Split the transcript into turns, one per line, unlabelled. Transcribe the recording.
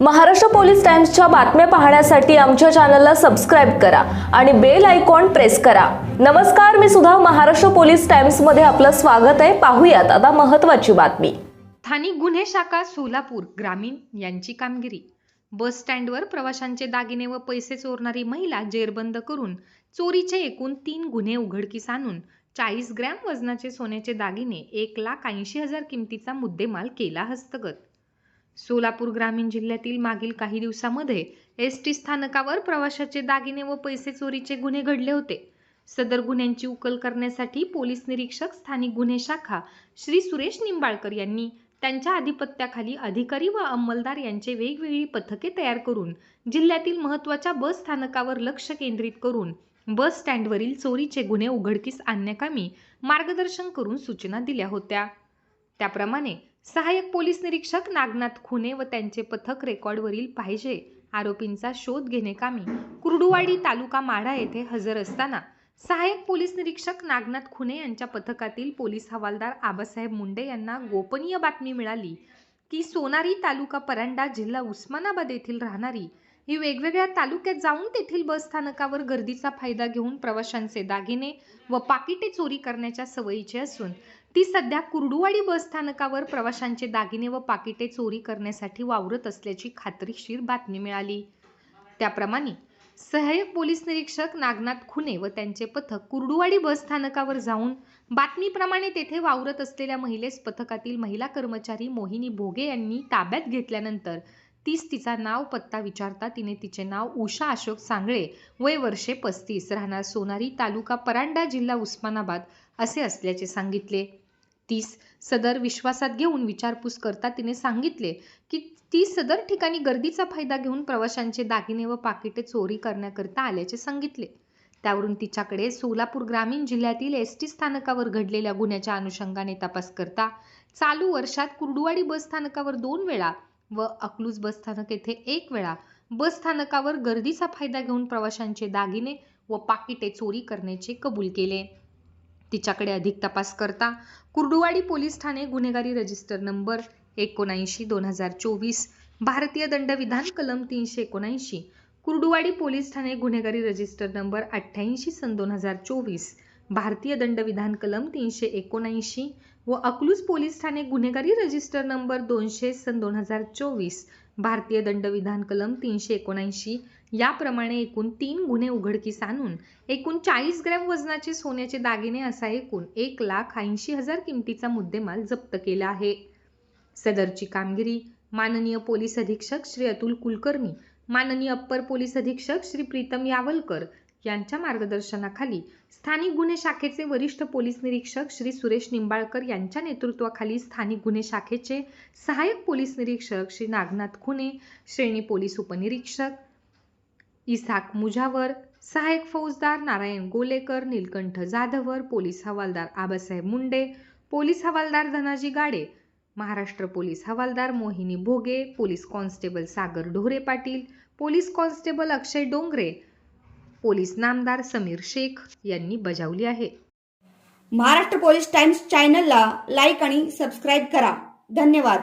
Maharashtra police टाइम्सच्या बातम्या पाहण्यासाठी आमच्या चॅनलला सबस्क्राईब करा आणि बेल आयकॉन प्रेस करा. नमस्कार मी सुद्धा महाराष्ट्र पोलीस टाइम्समध्ये आपलं स्वागत आहे. पाहूयात आता महत्वाची बातमी.
स्थानिक गुन्हे शाखा सोलापूर ग्रामीण यांची कामगिरी. बस स्टँडवर प्रवाशांचे दागिने व पैसे चोरणारी महिला जेरबंद करून चोरीचे एकूण तीन गुन्हे उघडकीस आणून चाळीस ग्रॅम वजनाचे सोन्याचे दागिने एक लाख ऐंशी हजार किमतीचा मुद्देमाल केला हस्तगत. सोलापूर ग्रामीण जिल्ह्यातील मागील काही दिवसामध्ये एस टी स्थानकावर प्रवाशाचे दागिने व पैसे चोरीचे गुन्हे घडले होते. सदर गुन्ह्यांची उकल करण्यासाठी पोलीस निरीक्षक स्थानिक गुन्हे शाखा श्री सुरेश निंबाळकर यांनी त्यांच्या आधिपत्याखाली अधिकारी व अंमलदार यांचे वेगवेगळी पथके तयार करून जिल्ह्यातील महत्त्वाच्या बस स्थानकावर लक्ष केंद्रित करून बस स्टँडवरील चोरीचे गुन्हे उघडकीस आणण्याकामी मार्गदर्शन करून सूचना दिल्या होत्या. त्याप्रमाणे सहाय्यक पोलीस निरीक्षक नागनाथ खुने व त्यांचे पथक रेकॉर्डवरील पाहिजे आरोपींचा शोध घेणेकामी कुर्डुवाडी तालुका माढा येथे हजर असताना सहाय्यक पोलीस निरीक्षक नागनाथ खुने यांच्या पथकातील पोलीस हवालदार आबासाहेब मुंडे यांना गोपनीय बातमी मिळाली की सोनारी तालुका परांडा जिल्हा उस्मानाबाद येथील राहणारी ही वेगवेगळ्या तालुक्यात जाऊन तेथील बस स्थानकावर गर्दीचा फायदा घेऊन प्रवाशांचे दागिने व पाकिटे चोरी करण्याच्या सवयीचे असून ती सध्या कुर्डुवाडी बस स्थानकावर प्रवाशांचे दागिने व पाकिटे चोरी करण्यासाठी वावरत असल्याची खात्रीशीर बातमी मिळाली. त्याप्रमाणे सहाय्यक पोलीस निरीक्षक नागनाथ खुने व त्यांचे पथक कुर्डुवाडी बस स्थानकावर जाऊन बातमीप्रमाणे तेथे वावरत असलेल्या महिलेस पथकातील महिला कर्मचारी मोहिनी भोगे यांनी ताब्यात घेतल्यानंतर तीस तिचा नाव पत्ता विचारता तिने तिचे नाव उषा अशोक सांगळे वय वर्षे पस्तीस राहणार सोनारी तालुका परांडा जिल्हा उस्मानाबाद असे असल्याचे सांगितले. तीस सदर विश्वासात घेऊन विचारपूस करता तिने सांगितले की ती सदर ठिकाणी गर्दीचा फायदा घेऊन प्रवाशांचे दागिने व पाकिटे चोरी करण्याकरता आल्याचे सांगितले. त्यावरून तिच्याकडे सोलापूर ग्रामीण जिल्ह्यातील एस टी स्थानकावर घडलेल्या गुन्ह्याच्या अनुषंगाने तपास करता चालू वर्षात कुर्डुवाडी बस स्थानकावर दोन वेळा व अकलूज बस स्थानक येथे एक वेळा बस स्थानकावर गर्दीचा फायदा घेऊन प्रवाशांचे दागिने व पाकिटे चोरी करण्याचे कबूल केले. तिच्याकडे अधिक तपास करता कुर्डुवाडी पोलीस ठाणे गुन्हेगारी रजिस्टर नंबर एकोणऐंशी दोन हजार चोवीस भारतीय दंडविधान कलम तीनशे एकोणऐंशी कुर्डुवाडी पोलीस ठाणे गुन्हेगारी रजिस्टर नंबर अठ्ठ्याऐंशी सन दोन हजार चोवीस भारतीय दंडविधान कलम तीनशे एकोणऐंशी व अकलूज पोलीस ठाणे गुन्हेगारी रजिस्टर नंबर दोनशे सन दोन हजार चोवीस भारतीय दंडविधान कलम तीनशे एकोणऐंशी याप्रमाणे एकूण तीन गुन्हे उघडकीस आणून एकूण चाळीस ग्रॅम वजनाचे सोन्याचे दागिने असा एकूण एक लाख ऐंशी हजार किमतीचा मुद्देमाल जप्त केला आहे. सदरची कामगिरी माननीय पोलीस अधीक्षक श्री अतुल कुलकर्णी माननीय अप्पर पोलीस अधीक्षक श्री प्रीतम यावलकर यांच्या मार्गदर्शनाखाली स्थानिक गुन्हे शाखेचे वरिष्ठ पोलीस निरीक्षक श्री सुरेश निंबाळकर यांच्या नेतृत्वाखाली स्थानिक गुन्हे शाखेचे सहाय्यक पोलीस निरीक्षक श्री नागनाथ खुने श्रेणी पोलीस उपनिरीक्षक इसाक मुजावर सहाय्यक फौजदार नारायण गोलेकर नीलकंठ जाधवर पोलीस हवालदार आबासाहेब मुंडे पोलीस हवालदार धनाजी गाडे महाराष्ट्र पोलीस हवालदार मोहिनी भोगे police constable Sagar Dhore Patil police constable Akshay Dongare police नामदार समीर शेख यांनी बजावली आहे.
महाराष्ट्र पोलीस टाइम्स चॅनलला लाईक आणि सबस्क्राईब करा. धन्यवाद.